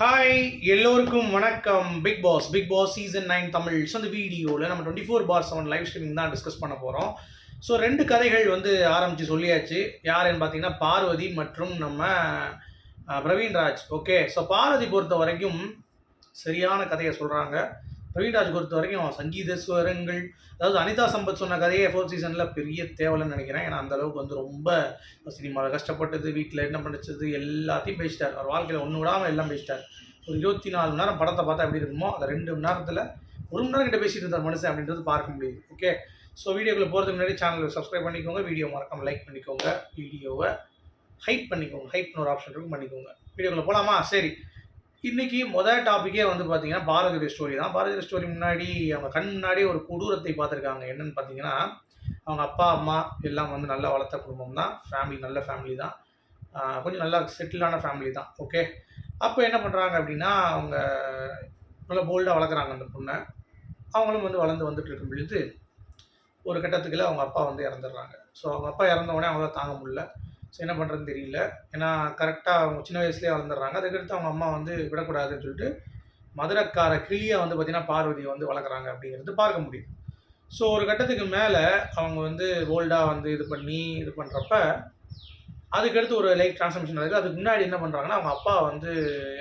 Hi எல்லோருக்கும் வணக்கம். Bigg Boss Bigg Boss season nine Tamil. So அந்த வீடியோவில் நம்ம twenty four by seven live streaming தான் டிஸ்கஸ் பண்ண போகிறோம் ஸோ ரெண்டு கதைகள் வந்து ஆரம்பித்து சொல்லியாச்சு. யாருன்னு பார்த்தீங்கன்னா பார்வதி மற்றும் நம்ம பிரவீன்ராஜ். ஓகே ஸோ பார்வதி பொறுத்த வரைக்கும் சரியான கதையை சொல்கிறாங்க பிரவீன்ராஜ் பொறுத்த வரைக்கும் சங்கீத ஸ்வரங்கள் அதாவது அனிதா சம்பத் சொன்ன கதையே ஃபோர்த் சீசனில் பெரிய தேவைன்னு நினைக்கிறேன். ஏன்னா அந்த அளவுக்கு வந்து ரொம்ப சினிமாவில் கஷ்டப்பட்டது வீட்டில் என்ன பண்ணிச்சது எல்லாத்தையும் பேசிட்டார். அவர் வாழ்க்கையில் ஒன்று விடாமல் எல்லாம் பேசிட்டார். ஒரு இருபத்தி நாலு மணி நேரம் படத்தை பார்த்தா எப்படி இருக்குமோ அந்த ரெண்டு மணி நேரத்தில் ஒரு மணி நேரம் கிட்ட பேசிட்டு இருந்தார் மனுஷன் அப்படின்றது பார்க்க முடியுது. ஓகே ஸோ வீடியோக்குள்ளே போகிறதுக்கு முன்னாடி சேனலை சப்ஸ்கிரைப் பண்ணிக்கோங்க. வீடியோ மறக்காமல் லைக் பண்ணிக்கோங்க. வீடியோவை ஹைட் பண்ணிக்கோங்க. ஹைப்னு ஒரு ஆப்ஷன் இருக்கும் பண்ணிக்கோங்க. வீடியோக்குள்ளே போகலாமா சரி. இன்னைக்கு முதல் டாப்பிக்கே வந்து பார்த்தீங்கன்னா பாரதிய ஸ்டோரி தான். பாரதிய ஸ்டோரி முன்னாடி அவங்க கண் முன்னாடி ஒரு கொடூரத்தை பார்த்துருக்காங்க. என்னன்னு பார்த்தீங்கன்னா அவங்க அப்பா அம்மா எல்லாம் வந்து நல்லா வளர்த்த குடும்பம் தான். ஃபேமிலி நல்ல ஃபேமிலி தான். கொஞ்சம் நல்லா செட்டிலான ஃபேமிலி தான். ஓகே அப்போ என்ன பண்ணுறாங்க அப்படின்னா அவங்க நல்லா போல்டாக வளர்க்குறாங்க அந்த பொண்ணை. அவங்களும் வந்து வளர்ந்து வந்துட்டு இருக்கும் பொழுது ஒரு கட்டத்துக்குள்ள அவங்க அப்பா வந்து இறந்துடுறாங்க. ஸோ அவங்க அப்பா இறந்த உடனே அவங்களால தாங்க முடியல. ஸோ என்ன பண்ணுறதுன்னு தெரியல. ஏன்னா கரெக்டாக அவங்க சின்ன வயசுலேயே வளர்ந்துடுறாங்க. அதுக்கடுத்து அவங்க அம்மா வந்து விடக்கூடாதுன்னு சொல்லிட்டு மதுரக்கார கிளியை வந்து பார்த்திங்கன்னா பார்வதியை வந்து வளர்க்குறாங்க அப்படிங்கிறது பார்க்க முடியுது. ஸோ ஒரு கட்டத்துக்கு மேலே அவங்க வந்து ஓல்டாக வந்து இது பண்ணி இது பண்ணுறப்ப அதுக்கடுத்து ஒரு லைஃப் ட்ரான்ஸ்ஃபர்மேஷன் நடக்குது. அதுக்கு முன்னாடி என்ன பண்ணுறாங்கன்னா அவங்க அப்பா வந்து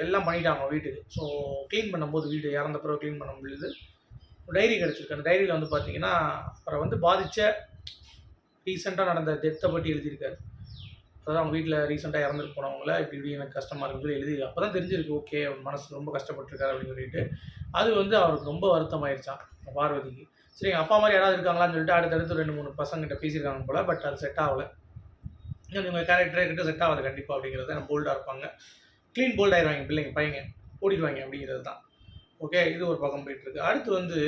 எல்லாம் பண்ணிட்டாங்க வீட்டுக்கு. ஸோ க்ளீன் பண்ணும்போது வீடு இறந்த பிறகு க்ளீன் பண்ண முடியுது. டைரி கிடச்சிருக்கு. அந்த டைரியில் வந்து பார்த்தீங்கன்னா அவரை வந்து பாதித்த ரீசெண்டாக நடந்த டெத்தை பற்றி எழுதியிருக்காரு. அதாவது அவங்க வீட்டில் ரீசெண்டாக இறந்துட்டு போனவங்கள இப்படி இப்படி எனக்கு கஷ்டமாக இருக்குது எழுதி அப்போ தான் தெரிஞ்சிருக்கு ஓகே அவர் மனசு ரொம்ப கஷ்டப்பட்டிருக்காரு அப்படின்னு சொல்லிட்டு. அது வந்து அவருக்கு ரொம்ப வருத்தமாயிருச்சான் பார்வதிக்கு. சரி எங்கள் அப்பா மாதிரி யாராவது இருக்காங்களான்னு சொல்லிட்டு அடுத்தடுத்து ரெண்டு மூணு பசங்கிட்ட பேசியிருக்காங்க போல் பட் அது செட் ஆகலை. இவங்க கேரக்டரே கிட்ட செட் ஆகாது கண்டிப்பாக அப்படிங்கிறது நம்ம போல்டாக இருப்பாங்க. க்ளீன் போல்ட் ஆயிடுவாங்க பிள்ளைங்க பையங்க ஓடிடுவாங்க அப்படிங்கிறது தான். ஓகே இது ஒரு பக்கம் போயிட்டுருக்கு. அடுத்து வந்து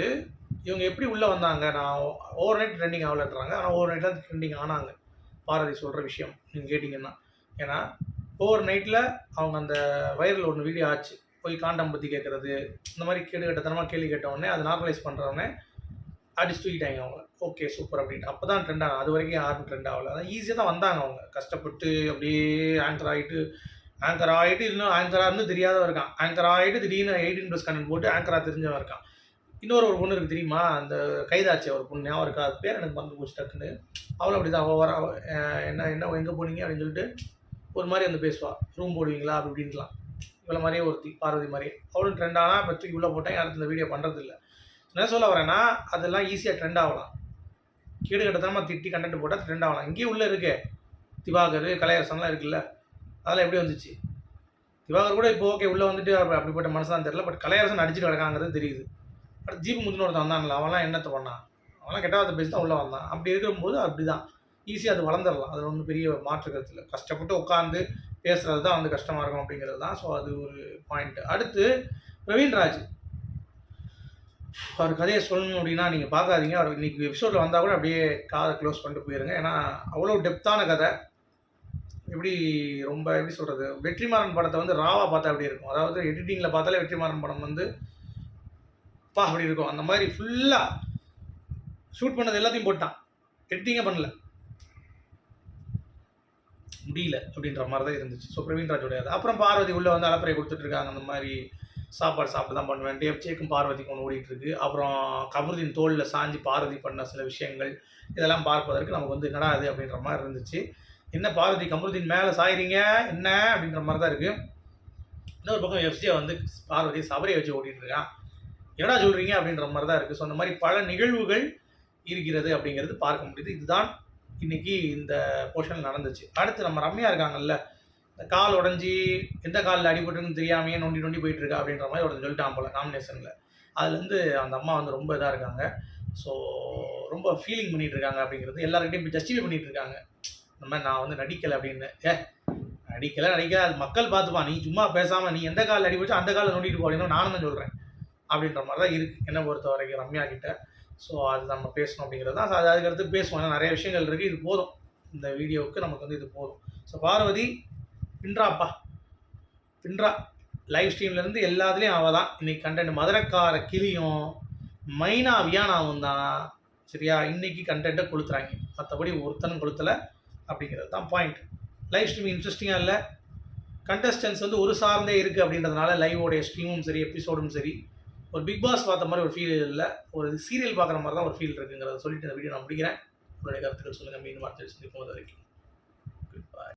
இவங்க எப்படி உள்ளே வந்தாங்க? நான் ஓவர் நைட் ட்ரெண்டிங் ஆகலன்றாங்க. ஆனால் ஓவர் நைட்டில் ட்ரெண்டிங் ஆனாங்க. பாரதி சொல்கிற விஷயம் நீங்கள் கேட்டிங்கன்னா. ஏன்னா ஓவர் நைட்டில் அவங்க அந்த வைரல் ஒன்று வீடியோ ஆச்சு. போய் காண்டம் பற்றி கேட்குறது இந்த மாதிரி கேடு கட்டத்தனமாக கேள்வி கேட்ட உடனே அதை நார்மலைஸ் பண்ணுறவுடனே அடிச்சு தூக்கிட்டாங்க அவங்க. ஓகே சூப்பர் அப்படின்ட்டு. அப்போ தான் ட்ரெண்ட் ஆகும் அது வரைக்கும் யாரும் ட்ரெண்ட் ஆகல. அதான் ஈஸியாக தான் வந்தாங்க அவங்க. கஷ்டப்பட்டு அப்படியே ஆங்கர் ஆகிட்டு ஆங்கர் ஆகிட்டு இன்னும் ஆங்கராக இருந்து தெரியாதவன் இருக்கான். ஆங்கர் ஆகிட்டு திடீர்னு எயிட்டீன் ப்ளஸ் கண்டென்ட் போட்டு ஆங்கராக தெரிஞ்சவன் இருக்கான். இன்னொரு ஒரு பொண்ணு இருக்குது தெரியுமா? அந்த கைதாச்சி ஒரு பொண்ணு ஞாபகம் இருக்கா? அது பேர் எனக்கு மறந்து போச்சு டக்குன்னு. அவளும் அப்படி தான் அவள் வர என்ன என்ன எங்கே போனீங்க அப்படின்னு சொல்லிட்டு ஒரு மாதிரி வந்து பேசுவாள் ரூம் போடுவீங்களா? அப்படி இப்படின்லாம் இவ்வளோ மாதிரியே ஒருத்தி பார்வதி மாதிரி. அவளும் ட்ரெண்ட் ஆனால் இப்போ தூக்கி உள்ளே போட்டேன். யாரும் இந்த வீடியோ பண்ணுறதில்ல என்ன சொல்ல வரேன்னா அதெல்லாம் ஈஸியாக ட்ரெண்ட் ஆகலாம். கீடு கட்டத்தனமாக திட்டி கண்டென்ட் போட்டால் ட்ரெண்ட் ஆகலாம். இங்கேயும் உள்ளே இருக்கே. திவாகர் கலையரசன்லாம் இருக்குல்ல. அதெல்லாம் எப்படி வந்துச்சு? திவாகர் கூட இப்போ ஓகே உள்ளே வந்துட்டு அப்படிப்பட்ட மனசு தான் தெரியல. பட் கலையரசன் அடிச்சுட்டு கிடக்காங்கிறது தெரியுது. அடுத்து ஜீப்பு முத்துன்னு ஒருத்தன் வந்தான்ல அவன்லாம் என்னத்தை பண்ணான்? அவன்லாம் கெட்ட பேசி தான் உள்ளே வந்தான். அப்படி இருக்கும்போது அப்படி தான் ஈஸியாக அது வளர்ந்துடலாம். அதில் ஒன்றும் பெரிய மாற்று கருத்து இல்லை. கஷ்டப்பட்டு உட்காந்து பேசுகிறது தான் வந்து கஷ்டமாக இருக்கும் அப்படிங்கிறது தான். ஸோ அது ஒரு பாயிண்ட் அடுத்து பிரவீன்ராஜ் அவர் கதையை சொல்லணும் அப்படின்னா நீங்கள் பார்க்காதீங்க. அவர் இன்னைக்கு எபிசோடில் வந்தால் கூட அப்படியே காதை க்ளோஸ் பண்ணிட்டு போயிருங்க. ஏன்னா அவ்வளோ டெப்த்தான கதை. எப்படி ரொம்ப எப்படி சொல்கிறது வெற்றிமாறன் படத்தை வந்து ராவா பார்த்தா அப்படி இருக்கும்? அதாவது எடிட்டிங்கில் பார்த்தாலே வெற்றிமாறன் படம் வந்து பா அப்படி இருக்கும். அந்த மாதிரி ஃபுல்லாக ஷூட் பண்ணது எல்லாத்தையும் போட்டான். எடிட்டிங்கே பண்ணல. முடியல அப்படின்ற மாதிரி தான் இருந்துச்சு ஸோ பிரவீன்ராஜோடைய அது. அப்புறம் பார்வதி உள்ளே வந்து அலப்பறை கொடுத்துட்ருக்காங்க அந்த மாதிரி சாப்பாடு சாப்பிட்டு தான் பண்ணுவேன். டேப்சேக்கும் பார்வதிக்கும் ஒன்று ஓடிட்டு இருக்கு. அப்புறம் கமருதீன் தோளில் சாஞ்சி பார்வதி பண்ண சில விஷயங்கள் இதெல்லாம் பார்ப்பதற்கு நமக்கு வந்து என்னடா அது அப்படின்ற மாதிரி இருந்துச்சு. என்ன பார்வதி கமருதீன் மேலே சாயிறீங்க? என்ன? அப்படின்ற மாதிரி தான் இருக்குது இன்னொரு பக்கம் எஃப்ஜே வந்து பார்வதி சபரியை வச்சு ஓட்டிட்டு இருக்கான். என்னடா சொல்கிறீங்க அப்படின்ற மாதிரி தான் இருக்குது ஸோ அந்த மாதிரி பல நிகழ்வுகள் இருக்கிறது அப்படிங்கிறது பார்க்க முடியுது. இதுதான் இன்னைக்கு இந்த போர்ஷன் நடந்துச்சு. அடுத்து நம்ம ரம்யா இருக்காங்கல்ல இந்த கால் உடஞ்சி எந்த காலில் அடிபட்டுருக்குன்னு தெரியாமையே நொண்டி நொண்டி போயிட்டு இருக்கா அப்படின்ற மாதிரி ஒருத்தர் சொல்லிட்டான் போல நாமினேஷனில் அதுலேருந்து அந்த அம்மா வந்து ரொம்ப இதாக இருக்காங்க. ஸோ ரொம்ப ஃபீலிங் பண்ணிட்டு இருக்காங்க அப்படிங்கிறது எல்லாருக்கிட்டையும் இப்போ ஜஸ்டிஃபை பண்ணிகிட்டு இருக்காங்க. இந்த மாதிரி நான் வந்து நடிக்கலை அப்படின்னு. ஏ நடிக்கலை நடிக்கல அது மக்கள் பார்த்துப்பா நீ சும்மா பேசாமல் நீ எந்த காலில் அடிபட்டு அந்த காலில் நோண்டிட்டு போ அப்படின்னு நானும் தான் சொல்கிறேன் அப்படின்ற மாதிரி தான் இருக்குது என்னை பொறுத்த வரைக்கும் ரம்யா கிட்ட. ஸோ அது நம்ம பேசணும் அப்படிங்கிறது தான் அது அதுக்கடுத்து பேசுவோம். ஏன்னா நிறைய விஷயங்கள் இருக்குது இது போதும். இந்த வீடியோவுக்கு நமக்கு வந்து இது போதும். ஸோ பார்வதி பின்றாப்பா பின்றா. லைவ் ஸ்ட்ரீம்லேருந்து எல்லாத்துலேயும் அவள் தான். இன்றைக்கி கண்டென்ட் மதுரக்கார கிளியும் மைனா வியானாவும் தான். சரியா? இன்னைக்கு கண்டென்ட்டை கொளுத்துறாங்க. மற்றபடி ஒருத்தனும் கொளுத்தலை அப்படிங்கிறது தான் பாயிண்ட் லைவ் ஸ்ட்ரீம் இன்ட்ரெஸ்டிங்காக இல்லை? கண்டஸ்டன்ஸ் வந்து ஒரு சார்ந்தே இருக்குது அப்படின்றதுனால லைவோடைய ஸ்ட்ரீமும் சரி எபிசோடும் சரி. ஒரு பிக் பாஸ் பார்த்த மாதிரி ஒரு ஃபீல் இல்லை. ஒரு சீரியல் பார்க்குற மாதிரி தான் ஒரு ஃபீல் இருக்குங்கிறத சொல்லிட்டு இந்த வீடியோ நான் முடிக்கிறேன். உங்களுடைய கருத்துக்கள் சொல்லுங்கள் மீண்டும் அடுத்த சந்திப்போம். அது வரைக்கும். Goodbye.